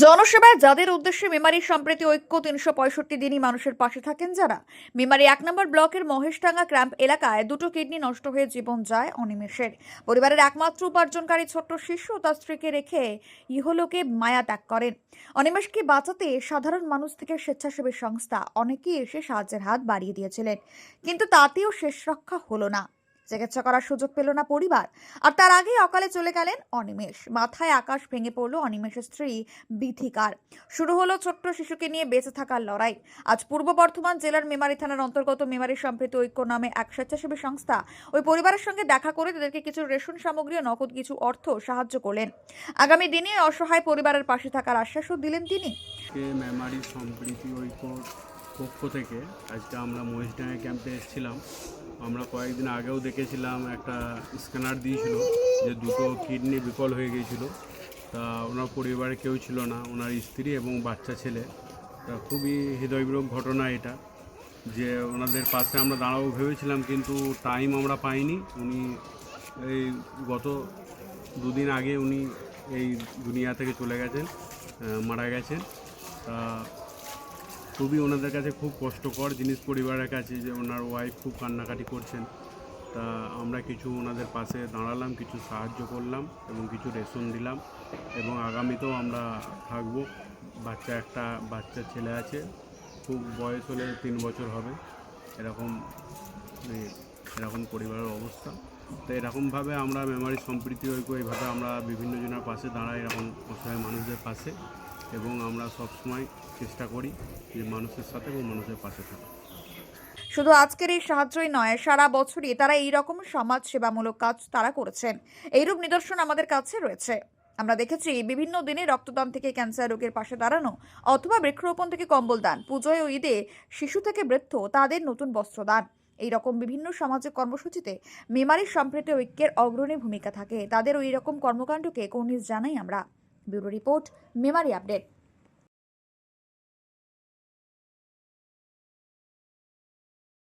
জনসেবায় যাদের উদ্দেশ্যে মেমারি সম্প্রতি ঐক্য তিনশো পঁয়ষট্টি দিনই মানুষের পাশে থাকেন যারা, মেমারি এক নম্বর ব্লকের মহেশডাঙ্গা ক্যাম্প এলাকায় দুটো কিডনি নষ্ট হয়ে জীবন যায় অনিমেষের। পরিবারের একমাত্র উপার্জনকারী ছোট্ট শিশু তার স্ত্রীকে রেখে ইহলোকে মায়া ত্যাগ করেন। অনিমেষকে বাঁচাতে সাধারণ মানুষ থেকে স্বেচ্ছাসেবী সংস্থা অনেকেই এসে সাহায্যের হাত বাড়িয়ে দিয়েছিলেন। কিন্তু তাতেও শেষ রক্ষা হলো না। চিকিৎসা করার সুযোগ পেল না পরিবার। আর তার আগে অকালে চলে গেলেন অনিমেষ। মাথায় আকাশ ভেঙে পড়ল অনিমেষের স্ত্রী বিথিকার শুরু হলো ছোট্ট শিশুকে নিয়ে বেঁচে থাকার লড়াই। আজ পূর্ব বর্ধমান জেলার মেমারি থানার অন্তর্গত মেমারি সম্প্রীতি ঐক্য নামে এক স্বেচ্ছাসেবী সংস্থা ওই পরিবারের সঙ্গে দেখা করে তাদেরকে কিছু রেশন সামগ্রী ও নগদ কিছু অর্থ সাহায্য করলেন। আগামী দিনে অসহায় পরিবারের পাশে থাকার আশ্বাসও দিলেন তিনি। মেমারি সম্প্রীতি ঐক্যর পক্ষ থেকে আজকে আমরা মহিষডাঙ্গা ক্যাম্পে এসেছিলাম। আমরা কয়েকদিন আগেও দেখেছিলাম একটা স্ক্যানার দিয়েছিল যে দুটো কিডনি বিকল হয়ে গিয়েছিল। তা ওনার পরিবারে কেউ ছিল না, ওনার স্ত্রী এবং বাচ্চা ছেলে। তা খুবই হৃদয়বিরোগ ঘটনা এটা যে ওনাদের পাশে আমরা দাঁড়াবো ভেবেছিলাম কিন্তু টাইম আমরা পাইনি। উনি এই গত দুদিন আগে উনি এই দুনিয়া থেকে চলে গেছেন মারা গেছেন। তা খুবই ওনাদের কাছে খুব কষ্টকর জিনিস পরিবারের কাছে যে ওনার ওয়াইফ খুব কান্নাকাটি করছেন। তা আমরা কিছু ওনাদের পাশে দাঁড়ালাম, কিছু সাহায্য করলাম এবং কিছু রেশন দিলাম এবং আগামীতেও আমরা থাকব। বাচ্চা একটা বাচ্চা ছেলে আছে, খুব বয়স হলে তিন বছর হবে। এরকম এরকম পরিবারের অবস্থা। তো এরকমভাবে আমরা মেমারি সম্প্রীতি, ঐক্য, এইভাবে আমরা বিভিন্ন জনের পাশে দাঁড়াই, এরকম অসহায় মানুষদের পাশে। এবং আমরা সবসময় চেষ্টা করি যে মানুষের সাথে এবং মানুষের পাশে থাকা। শুধু আজকের এই সাহায্যই নয়, সারা বছরই তারা এই রকম সমাজ সেবামূলক কাজ তারা করেছেন। এইরূপ নিদর্শন আমাদের কাছে রয়েছে। আমরা দেখেছি, বিভিন্ন দিনে রক্তদান থেকে ক্যান্সার রোগের পাশে দাঁড়ানো অথবা বৃক্ষরোপণ থেকে কম্বল দান পুজোয় ও ঈদে শিশু থেকে বৃদ্ধ তাদের নতুন বস্ত্রদান এই রকম বিভিন্ন সামাজিক কর্মসূচিতে মেমারির সম্প্রীতি ঐক্যের অগ্রণী ভূমিকা থাকে। তাদের ওই রকম কর্মকাণ্ডকে কর্নিশ জানাই আমরা। Bureau report Memari update.